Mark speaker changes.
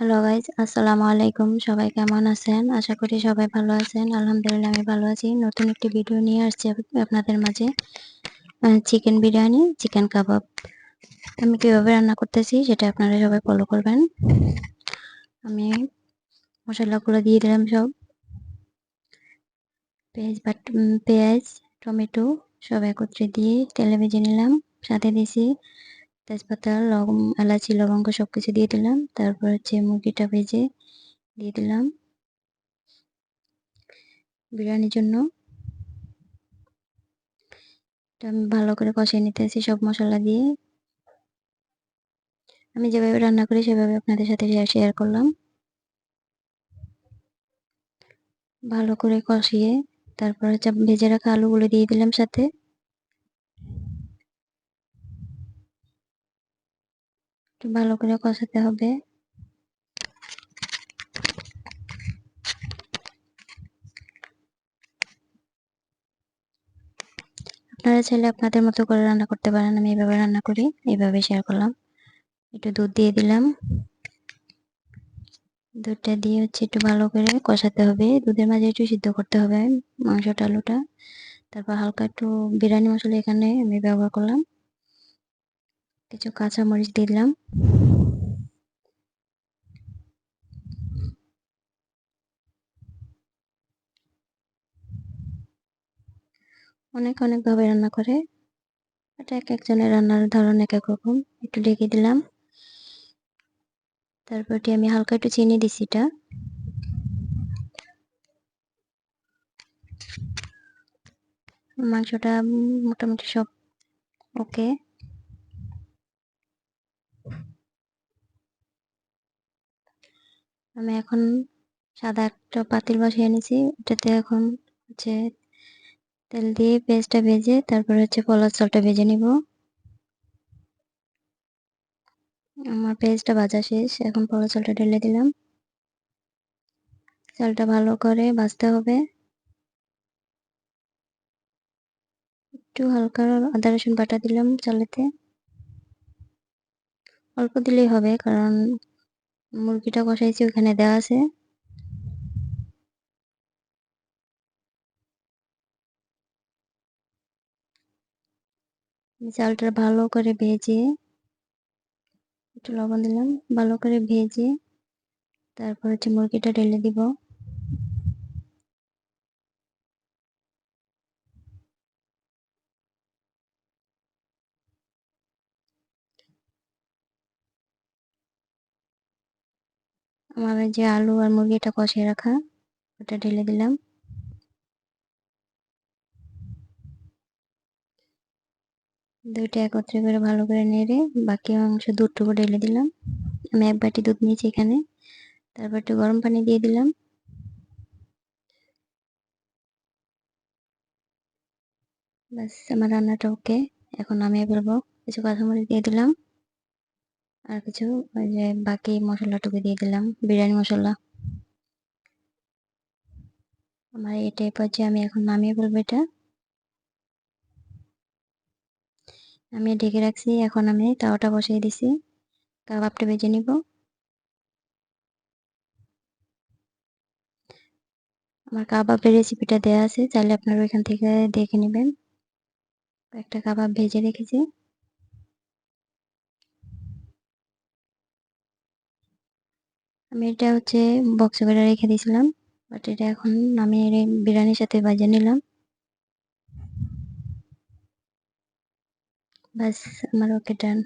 Speaker 1: Hello guys আসসালামু আলাইকুম সবাই কেমন আছেন? আশা করি সবাই ভালো আছেন। আলহামদুলিল্লাহ, আমি ভালো আছি। নতুন একটি ভিডিও নিয়ে আসছি আপনাদের মাঝে। চিকেন বিরিয়ানি চিকেন কাবাব আমি কীভাবে রান্না করতেছি সেটা আপনারা সবাই ফলো করবেন। আমি মশলাগুলো দিয়ে দিলাম সব। পেঁয়াজ বাট পেঁয়াজ, টমেটো সব একত্রে দিয়ে তেলে ভেজে নিলাম। সাথে দিয়েছি তেজপাতা লবং এলাচি, লবঙ্গ সব কিছু দিয়ে দিলাম। তারপর হচ্ছে মুরগিটা ভেজে দিয়ে দিলাম বিরিয়ানির জন্য। আমি ভালো করে কষিয়ে নিতেছি সব মশলা দিয়ে। আমি যেভাবে রান্না করি সেভাবে আপনাদের সাথে শেয়ার করলাম। ভালো করে কষিয়ে তারপর হচ্ছে ভেজে রাখা আলুগুলো দিয়ে দিলাম সাথে। একটু ভালো করে কষাতে হবে। আপনারা চাইলে আপনাদের মতো করে রান্না করতে পারেন, আমি এইভাবে রান্না করি এইভাবে শেয়ার করলাম। একটু দুধ দিয়ে দিলাম। দুধটা দিয়ে হচ্ছে একটু ভালো করে কষাতে হবে। দুধের মাঝে একটু সিদ্ধ করতে হবে মাংসটা, আলুটা। তারপর হালকা একটু বিরিয়ানি মশলা এখানে আমি ব্যবহার করলাম। কিছু কাঁচা মরিচ দিলাম। অনেক অনেকভাবে রান্না করে। এটা এক একজনের রান্নার ধরন এক এক রকম। একটু ঢেকে দিলাম। তারপরটি আমি হালকা একটু চিনি দিছি এটা। মাংসটা মোটামুটি সব ওকে। আমি এখন সাদা একটা পাতিল বসিয়ে এনেছি। ওটাতে এখন হচ্ছে তেল দিয়ে পেঁয়াজটা ভেজে তারপরে হচ্ছে পলাশ চালটা ভেজে নিব। আমার পেঁয়াজটা ভাজা শেষ, এখন পলাশ চালটা ঢেলে দিলাম। চালটা ভালো করে ভাজতে হবে। একটু হালকা আদা রসুন বাটা দিলাম চালেতে। অল্প দিলেই হবে, কারণ মুরগিটা কষাইছি, ওখানে দেওয়া আছে। চালটা ভালো করে ভেজে, একটু লবণ দিলাম, ভালো করে ভেজে, তারপর হচ্ছে মুরগিটা ঢেলে দিব। আমার যে আলু আর মুরগিটা কষিয়ে রাখা, ওটা ঢেলে দিলাম। দুইটা একত্রে করে ভালো করে নেড়ে বাকি অংশ দুধটুকু ঢেলে দিলাম। আমি এক বাটি দুধ নিয়েছি এখানে, তারপর একটু গরম পানি দিয়ে দিলাম। ব্যাস, আমার রান্নাটা ওকে এখন আমি বলব কিছু কাঁচামরিচ দিয়ে দিলাম। আর কিছু? ওই যে বাকি মশলাটুকু দিয়ে দিলাম, বিরিয়ানি মশলা। আমার এটাই পর্যায়ে আমি এখন নামিয়ে বলব এটা আমি ঢেকে রাখছি। এখন আমি তাওয়াটা বসিয়ে দিছি, কাবাবটা ভেজে নিব। আমার কাবাবের রেসিপিটা দেওয়া আছে, চাইলে আপনারা ওইখান থেকে দেখে নেবেন। একটা কাবাব ভেজে রেখেছি। আমি এটা হচ্ছে বক্সে করে রেখে দিয়েছিলাম বাট এটা এখন আমি বিরিয়ানির সাথে বাজে নিলাম। বাস আমার ওকে ডান